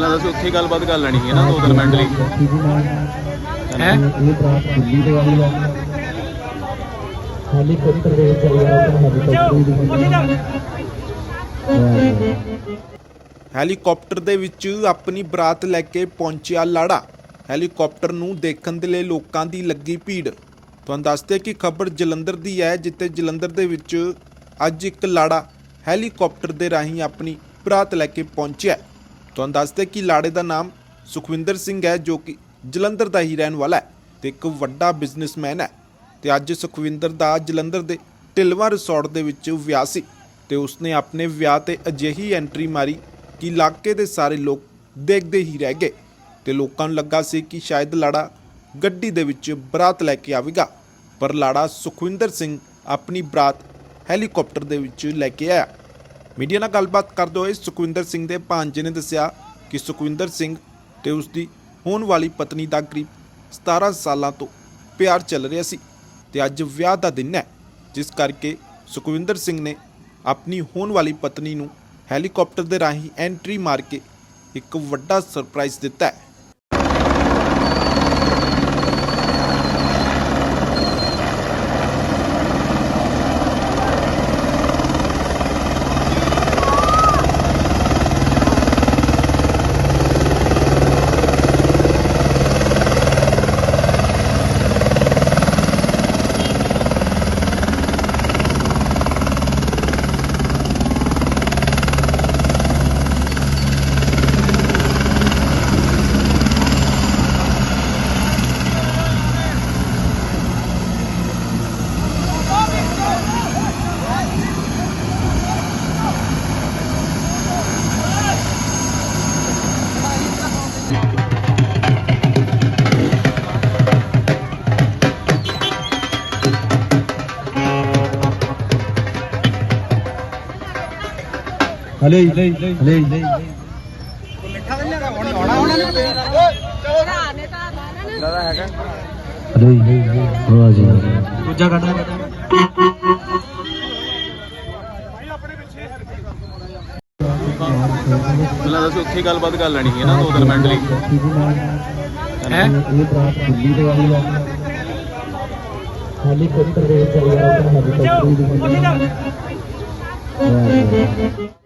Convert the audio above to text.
ਦੱਸੋ ਉੱਥੇ ਗੱਲਬਾਤ ਕਰ ਲੈਣੀ ਹੈ ਨਾ ਦੋ ਤਿੰਨ ਮਿੰਟ ਲਈ। ਹੈ? ਦੇ ਹੈਲੀਕਾਪਟਰ ਦੇ ਵਿੱਚ ਆਪਣੀ ਬਰਾਤ ਲੈ ਕੇ ਪਹੁੰਚਿਆ ਲਾੜਾ। ਹੈਲੀਕਾਪਟਰ ਨੂੰ ਦੇਖਣ ਦੇ ਲਈ ਲੋਕਾਂ ਦੀ ਲੱਗੀ ਭੀੜ। ਤੁਹਾਨੂੰ ਦੱਸਦੇ ਕਿ ਖਬਰ ਜਲੰਧਰ ਦੀ ਹੈ ਜਿੱਥੇ ਜਲੰਧਰ ਦੇ ਵਿੱਚ ਅੱਜ ਇੱਕ ਲਾੜਾ ਹੈਲੀਕਾਪਟਰ ਦੇ ਰਾਹੀਂ ਆਪਣੀ ਬਰਾਤ ਲੈ ਕੇ ਪਹੁੰਚਿਆ ਤੁਹਾਨੂੰ ਦੱਸਦੇ ਕਿ ਲਾੜੇ ਦਾ ਨਾਮ ਸੁਖਵਿੰਦਰ ਸਿੰਘ ਹੈ, ਜੋ ਕਿ ਜਲੰਧਰ ਦਾ ਹੀ ਰਹਿਣ ਵਾਲਾ ਹੈ ਤੇ ਇੱਕ ਵੱਡਾ ਬਿਜ਼ਨਸਮੈਨ ਹੈ। ਤੇ ਅੱਜ ਸੁਖਵਿੰਦਰ ਦਾ ਜਲੰਧਰ ਦੇ ਢਿਲਵਾ ਰਿਸੋਰਟ ਦੇ ਵਿੱਚ ਵਿਆਹ ਸੀ ਤੇ ਉਸਨੇ ਆਪਣੇ ਵਿਆਹ ਤੇ ਅਜਿਹੀ ਐਂਟਰੀ ਮਾਰੀ ਕਿ ਇਲਾਕੇ ਦੇ ਸਾਰੇ ਲੋਕ ਦੇਖਦੇ ਹੀ ਰਹਿ ਗਏ ਤੇ ਲੋਕਾਂ ਨੂੰ ਲੱਗਾ ਸੀ ਕਿ ਸ਼ਾਇਦ ਲਾੜਾ ਗੱਡੀ ਦੇ ਵਿੱਚ ਬਰਾਤ ਲੈ ਕੇ ਆਵੇਗਾ। ਪਰ ਲਾੜਾ ਸੁਖਵਿੰਦਰ ਸਿੰਘ ਆਪਣੀ ਬਰਾਤ ਹੈਲੀਕਾਪਟਰ ਦੇ ਵਿੱਚ ਲੈ ਕੇ ਆਇਆ। ਮੀਡੀਆ ਨਾਲ ਗੱਲਬਾਤ ਕਰਦੇ ਹੋਏ ਸੁਖਵਿੰਦਰ ਸਿੰਘ ਦੇ ਭਾਂਜੇ ਨੇ ਦੱਸਿਆ ਕਿ ਸੁਖਵਿੰਦਰ ਸਿੰਘ ਤੇ ਉਸ ਦੀ ਹੋਣ ਵਾਲੀ ਪਤਨੀ ਦਾ ਕਰੀਬ 17 ਸਾਲਾਂ ਤੋਂ ਪਿਆਰ ਚੱਲ ਰਿਹਾ ਸੀ ਤੇ ਅੱਜ ਵਿਆਹ ਦਾ ਦਿਨ ਹੈ, ਜਿਸ ਕਰਕੇ ਸੁਖਵਿੰਦਰ ਸਿੰਘ ਨੇ ਆਪਣੀ ਹੋਣ ਵਾਲੀ ਪਤਨੀ ਨੂੰ ਹੈਲੀਕਾਪਟਰ ਦੇ ਰਾਹੀਂ ਐਂਟਰੀ ਮਾਰ ਕੇ ਇੱਕ ਵੱਡਾ ਸਰਪ੍ਰਾਈਜ਼ ਦਿੱਤਾ ਹੈ। ਹਲੇ ਹਲੇ ਹਲੇ ਹਲੇ ਹਲੇ ਹਲੇ ਵਾਹ ਜੀ ਦੂਜਾ ਕੱਢ ਮੈਨੂੰ ਦੱਸੋ ਉੱਥੇ ਹੀ ਗੱਲਬਾਤ ਕਰ ਲੈਣੀ ਹੈ ਨਾ ਦੋ ਤਿੰਨ ਮਿੰਟ ਲਈ। ਹੈ? ਇਹ ਬਰਾਤ ਦਿੱਲੀ ਤੋਂ ਆਈ ਹੈ ਹਾਲੀ ਕੋਟਰ ਦੇ ਵਿੱਚ ਹੈ ਤਾਂ ਹਾਲੀ ਕੋਟਰ